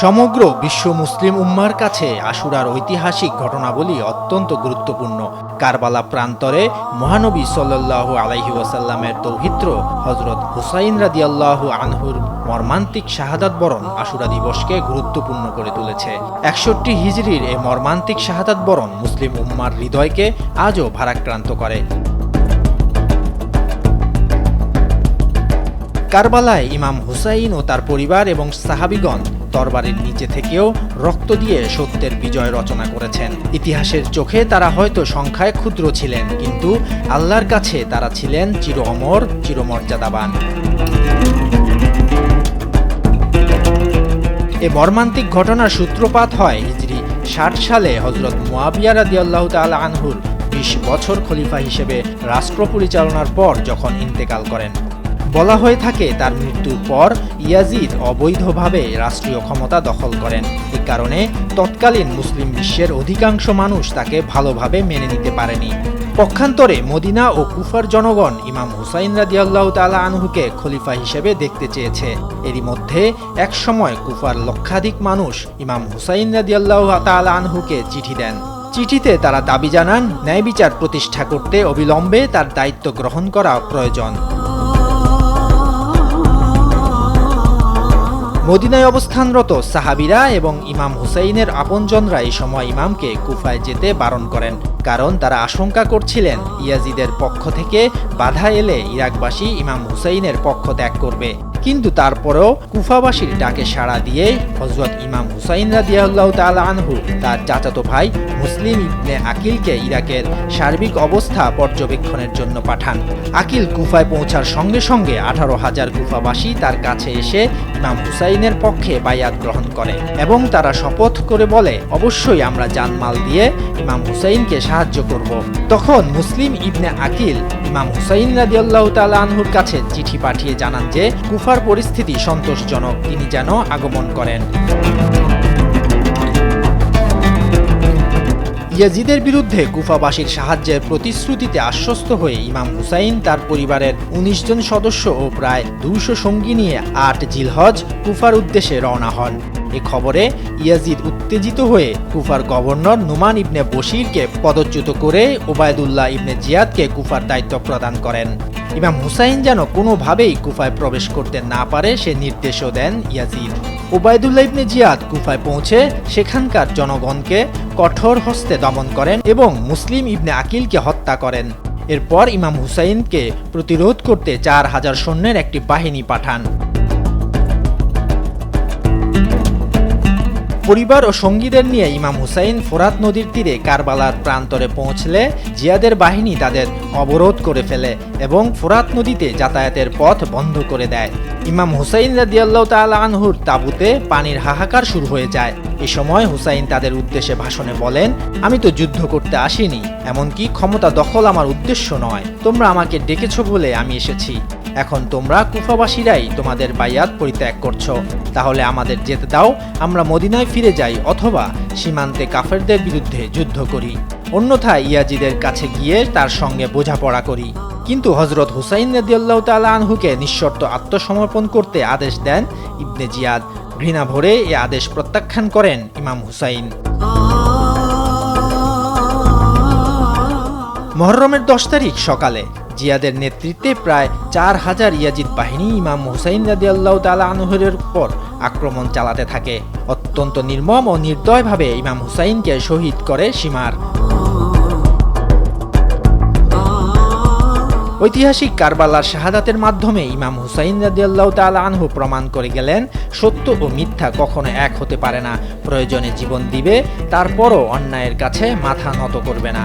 সমগ্র বিশ্ব মুসলিম উম্মার কাছে আশুরার ঐতিহাসিক ঘটনাবলী অত্যন্ত গুরুত্বপূর্ণ। কারবালা প্রান্তরে মহানবী সাল্লাল্লাহু আলাইহি ওয়াসাল্লামের দৌহিত্র হজরত হুসাইন রাদিয়াল্লাহু আনহুর মর্মান্তিক শাহাদাত বরণ আশুরা দিবসকে গুরুত্বপূর্ণ করে তুলেছে। একষট্টি হিজরির এই মর্মান্তিক শাহাদাত বরণ মুসলিম উম্মার হৃদয়কে আজও ভারাক্রান্ত করে। কারবালায় ইমাম হুসাইন ও তার পরিবার এবং সাহাবিগণ তরবারির নিচে থেকেও রক্ত দিয়ে সত্যের বিজয় রচনা করেছেন। ইতিহাসের চোখে তারা হয়তো সংখ্যায় ক্ষুদ্র ছিলেন, কিন্তু আল্লাহর কাছে তারা ছিলেন চির অমর চিরমর্যাদাবান এ মর্মান্তিক ঘটনার সূত্রপাত হয় হিজরি ষাট সালে হজরত মুয়াবিয়া রাদিয়াল্লাহু তাআলা আনহুর বিশ বছর খলিফা হিসেবে রাষ্ট্র পরিচালনার পর যখন ইন্তেকাল করেন। বলা হয়ে থাকে, তার মৃত্যুর পর ইয়াজিদ অবৈধভাবে রাষ্ট্রীয় ক্ষমতা দখল করেন। এ কারণে তৎকালীন মুসলিম বিশ্বের অধিকাংশ মানুষ তাকে ভালোভাবে মেনে নিতে পারেনি। পক্ষান্তরে মদিনা ও কুফার জনগণ ইমাম হুসাইন রাদিয়াল্লাহু তাআলা আনহুকে খলিফা হিসেবে দেখতে চেয়েছে। এরই মধ্যে একসময় কুফার লক্ষাধিক মানুষ ইমাম হুসাইন রাদিয়াল্লাহু তাআলা আনহুকে চিঠি দেন। চিঠিতে তারা দাবি জানান ন্যায় বিচার প্রতিষ্ঠা করতে অবিলম্বে তার দায়িত্ব গ্রহণ করা প্রয়োজন। মদিনায় অবস্থানরত সাহাবিরা এবং ইমাম হুসাইনের আপনজনরা এই সময় ইমামকে কুফায় যেতে বারণ করেন, কারণ তারা আশঙ্কা করছিলেন ইয়াজিদের পক্ষ থেকে বাধা এলে ইরাকবাসী ইমাম হুসাইনের পক্ষ ত্যাগ করবে। কিন্তু তারপরেও কুফাবাসীর ডাকে সাড়া দিয়ে হজরত ইমাম হুসাইন রাদিয়াল্লাহু তাআলা আনহু, তার চাচাতো ভাই মুসলিম ইবনে আকিলকে ইরাকের সার্বিক অবস্থা পর্যবেক্ষণের জন্য পাঠান। আকিল কুফায় পৌঁছার সঙ্গে সঙ্গে আঠারো হাজার কুফাবাসী তার কাছে এসে ইমাম হুসাইনের পক্ষে বায়াত গ্রহণ করে এবং তারা শপথ করে বলে, অবশ্যই আমরা জানমাল দিয়ে ইমাম হুসাইনকে সাহায্য করব। তখন মুসলিম ইবনে আকিল ইমাম হুসাইন রাদিয়াল্লাহু তাআলা আনহুর কাছে চিঠি পাঠিয়ে জানান যে কুফার পরিস্থিতি সন্তোষজনক তিনি যেন আগমন করেন। ইয়াজিদের বিরুদ্ধে কুফাবাসীর সাহায্যের প্রতিশ্রুতিতে আশ্বস্ত হয়ে ইমাম হুসাইন তার পরিবারের ১৯ জন সদস্য ও প্রায় দুশো সঙ্গী নিয়ে আট জিলহজ কুফার উদ্দেশ্যে রওনা হন। এ খবরে ইয়াজিদ উত্তেজিত হয়ে কুফার গভর্নর নুমান ইবনে বশিরকে পদচ্যুত করে ওবায়দুল্লাহ ইবনে জিয়াদকে কুফার দায়িত্ব প্রদান করেন। ইমাম হুসাইন যেন কোনোভাবেই কুফায় প্রবেশ করতে না পারে, সে নির্দেশও দেন ইয়াজিদ। ওবায়দুল্লাহ ইবনে জিয়াদ কুফায় পৌঁছে সেখানকার জনগণকে কঠোর হস্তে দমন করেন এবং মুসলিম ইবনে আকিলকে হত্যা করেন। এরপর ইমাম হুসাইনকে প্রতিরোধ করতে চার হাজার সৈন্যের একটি বাহিনী পাঠান। পরিবার ও সঙ্গীদের নিয়ে ইমাম হুসাইন ফোরাত নদীর তীরে কারবালার প্রান্তরে পৌঁছলে জিয়াদের বাহিনী তাদের অবরোধ করে ফেলে এবং ফোরাত নদীতে যাতায়াতের পথ বন্ধ করে দেয়। ইমাম হুসাইন রাদিয়াল্লাহু তাআলা আনহুর তাঁবুতে পানির হাহাকার শুরু হয়ে যায়। এ সময় হুসাইন তাদের উদ্দেশ্যে ভাষণে বলেন, আমি তো যুদ্ধ করতে আসিনি, এমনকি ক্ষমতা দখল আমার উদ্দেশ্য নয়। তোমরা আমাকে ডেকেছ বলে আমি এসেছি। এখন তোমরা কুফাবাসীরাই তোমাদের বাইয়াত পরিত্যাগ করছ। তাহলে আমাদের যেতে দাও, আমরা মদিনায় ফিরে যাই অথবা সীমান্তে কাফেরদের বিরুদ্ধে যুদ্ধ করি। অন্যথায় ইয়াজিদের কাছে গিয়ে তার সঙ্গে বোঝাপড়া করি। কিন্তু হজরত হুসাইন রাদিয়াল্লাহু তাআলা আনহুকে নিঃশর্ত আত্মসমর্পণ করতে আদেশ দেন ইবনে জিয়াদ। ঘৃণা ভরে এ আদেশ প্রত্যাখ্যান করেন ইমাম হুসাইন। মহরমের দশ তারিখ সকালে জিয়াদের নেতৃত্বে প্রায় চার হাজার ইয়াজিদ বাহিনী ইমাম হুসাইন রাদি আল্লাহ তালা আনহরের উপর আক্রমণ চালাতে থাকে। অত্যন্ত নির্মম ও নির্দয়ভাবে ইমাম হুসাইনকে শহীদ করে সীমার। ঐতিহাসিক কারবালার শাহাদাতের মাধ্যমে ইমাম হুসাইন রাদিয়াল্লাহু তাআলা আনহু প্রমাণ করে গেলেন, সত্য ও মিথ্যা কখনো এক হতে পারে না। প্রয়োজনে জীবন দিবে, তারপরও অন্যায়ের কাছে মাথা নত করবে না।